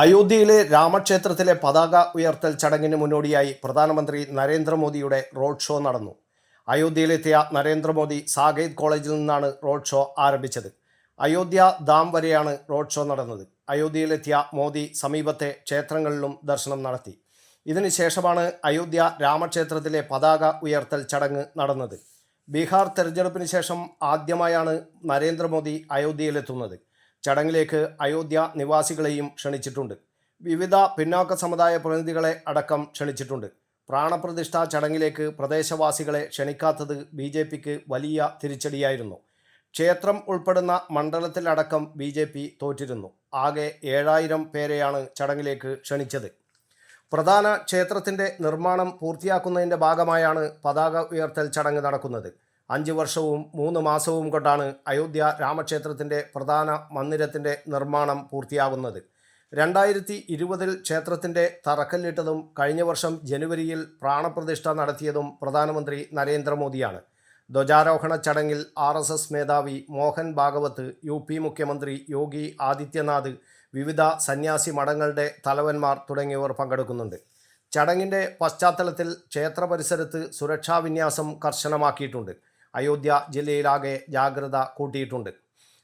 അയോധ്യയിലെ രാമക്ഷേത്രത്തിലെ പതാക ഉയർത്തൽ ചടങ്ങിന് മുന്നോടിയായി പ്രധാനമന്ത്രി നരേന്ദ്രമോദിയുടെ റോഡ് ഷോ നടന്നു. അയോധ്യയിലെത്തിയ നരേന്ദ്രമോദി സാകേത് കോളേജിൽ നിന്നാണ് റോഡ് ഷോ ആരംഭിച്ചത്. അയോധ്യ ദാം വരെയാണ് റോഡ് ഷോ നടന്നത്. അയോധ്യയിലെത്തിയ മോദി സമീപത്തെ ക്ഷേത്രങ്ങളിലും ദർശനം നടത്തി. ഇതിനുശേഷമാണ് അയോധ്യ രാമക്ഷേത്രത്തിലെ പതാക ഉയർത്തൽ ചടങ്ങ് നടന്നത്. ബീഹാർ തെരഞ്ഞെടുപ്പിന് ശേഷം ആദ്യമായാണ് നരേന്ദ്രമോദി അയോധ്യയിലെത്തുന്നത്. ചടങ്ങിലേക്ക് അയോധ്യ നിവാസികളെയും ക്ഷണിച്ചിട്ടുണ്ട്. വിവിധ പിന്നോക്ക സമുദായ പ്രതിനിധികളെ അടക്കം ക്ഷണിച്ചിട്ടുണ്ട്. പ്രാണപ്രതിഷ്ഠാ ചടങ്ങിലേക്ക് പ്രദേശവാസികളെ ക്ഷണിക്കാത്തത് ബി ജെ പിക്ക് വലിയ തിരിച്ചടിയായിരുന്നു. ക്ഷേത്രം ഉൾപ്പെടുന്ന മണ്ഡലത്തിലടക്കം ബി ജെ പി തോറ്റിരുന്നു. ആകെ ഏഴായിരം പേരെയാണ് ചടങ്ങിലേക്ക് ക്ഷണിച്ചത്. പ്രധാന ക്ഷേത്രത്തിന്റെ നിർമ്മാണം പൂർത്തിയാക്കുന്നതിന്റെ ഭാഗമായാണ് പതാക ഉയർത്തൽ ചടങ്ങ് നടക്കുന്നത്. അഞ്ച് വർഷവും മൂന്ന് മാസവും കൊണ്ടാണ് അയോധ്യ രാമക്ഷേത്രത്തിന്റെ പ്രധാന മന്ദിരത്തിന്റെ നിർമ്മാണം പൂർത്തിയാകുന്നത് രണ്ടായിരത്തി ഇരുപതിൽ ക്ഷേത്രത്തിന്റെ തറക്കല്ലിട്ടതും കഴിഞ്ഞ വർഷം ജനുവരിയിൽ പ്രാണപ്രതിഷ്ഠ നടത്തിയതും പ്രധാനമന്ത്രി നരേന്ദ്രമോദിയാണ്. ധ്വജാരോഹണ ചടങ്ങിൽ ആർ എസ് എസ് മേധാവി മോഹൻ ഭാഗവത്ത് യു പി മുഖ്യമന്ത്രി യോഗി ആദിത്യനാഥ് വിവിധ സന്യാസി മഠങ്ങളുടെ തലവന്മാർ തുടങ്ങിയവർ പങ്കെടുക്കുന്നുണ്ട്. ചടങ്ങിന്റെ പശ്ചാത്തലത്തിൽ ക്ഷേത്ര പരിസരത്ത് സുരക്ഷാ വിന്യാസം കർശനമാക്കിയിട്ടുണ്ട്. അയോധ്യ ജില്ലയിലാകെ ജാഗ്രത കൂട്ടിയിട്ടുണ്ട്.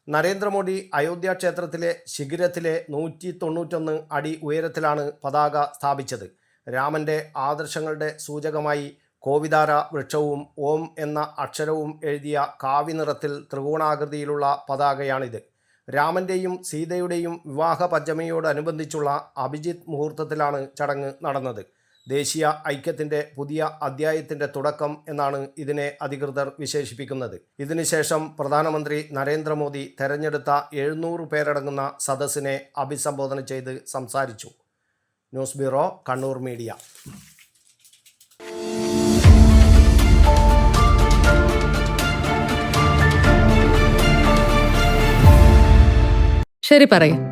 നരേന്ദ്രമോദി അയോധ്യ ക്ഷേത്രത്തിലെ ശിഖിരത്തിലെ നൂറ്റി തൊണ്ണൂറ്റൊന്ന് അടി ഉയരത്തിലാണ് പതാക സ്ഥാപിച്ചത്. രാമന്റെ ആദർശങ്ങളുടെ സൂചകമായി കോവിതാര വൃക്ഷവും ഓം എന്ന അക്ഷരവും എഴുതിയ കാവി നിറത്തിൽ ത്രികോണാകൃതിയിലുള്ള പതാകയാണിത്. രാമന്റെയും സീതയുടെയും വിവാഹ പഞ്ചമിയോടനുബന്ധിച്ചുള്ള അഭിജിത്ത് മുഹൂർത്തത്തിലാണ് ചടങ്ങ് നടന്നത്. ദേശീയ ഐക്യത്തിന്റെ പുതിയ അധ്യായത്തിന്റെ തുടക്കം എന്നാണ് ഇതിനെ അധികൃതർ വിശേഷിപ്പിക്കുന്നത്. ഇതിനുശേഷം പ്രധാനമന്ത്രി നരേന്ദ്രമോദി തെരഞ്ഞെടുത്ത എഴുന്നൂറ് പേരടങ്ങുന്ന സദസ്സിനെ അഭിസംബോധന ചെയ്ത് സംസാരിച്ചു. News bureau Kannur media. ശരി പറയ്.